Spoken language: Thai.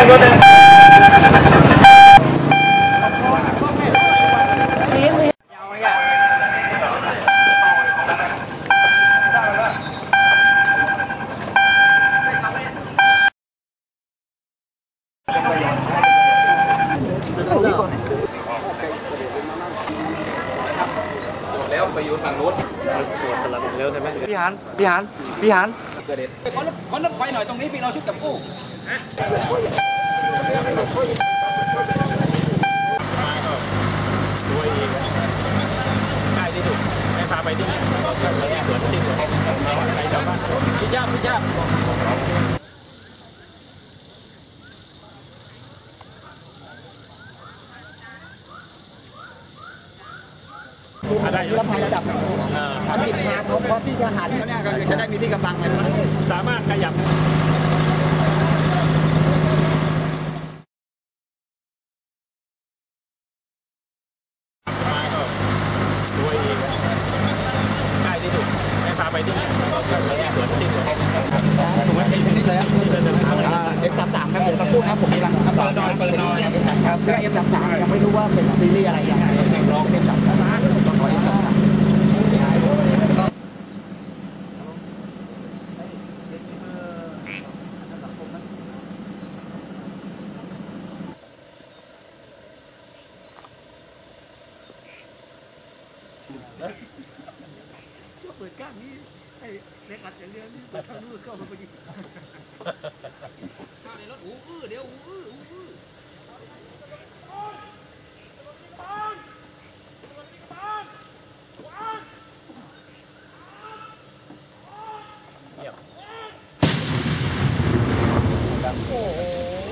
แล้วไปอยู่ทางโน้นปวดสลับแล้วใช่ไหมพี่หันพี่หันพี่หันานขอรถขอรถไฟหน่อยตรงนี้พี่เราชุดกับกู้ง่ายที่สุดให้พาไปที่นี่ก็สวนสวนที่สวนไปชาวบ้านพิจารพิจารได้อยู่แล้วภายระดับเอ่อ อันติดมาเพร้อมที่จะหันเนี่ยก็จะได้มีที่กำบังไงสามารถขยับเองง่ายที่สุดให้พาไปที่นี่ก็สวนสวนที่สวนถูไหมที่นี่เลยที่เดินทาเอ็มสามสามครับเดี๋ยวสักครู่ครับผมมีรังครับเปิดหน่อยเปิดหน่อยครับเรื่องเอ็มสามสามยังไม่รู้ว่าเป็นซีรีส์อะไรอย่างไรลอง ก็เปิดกล้ามนี้ไอ้ในอัดอย่างเดียวนี่เปิดข้างมือเข้ามาพอดีข้าในรถอู้อื้อเดี๋ยวอู้อื้ออู้อื้อ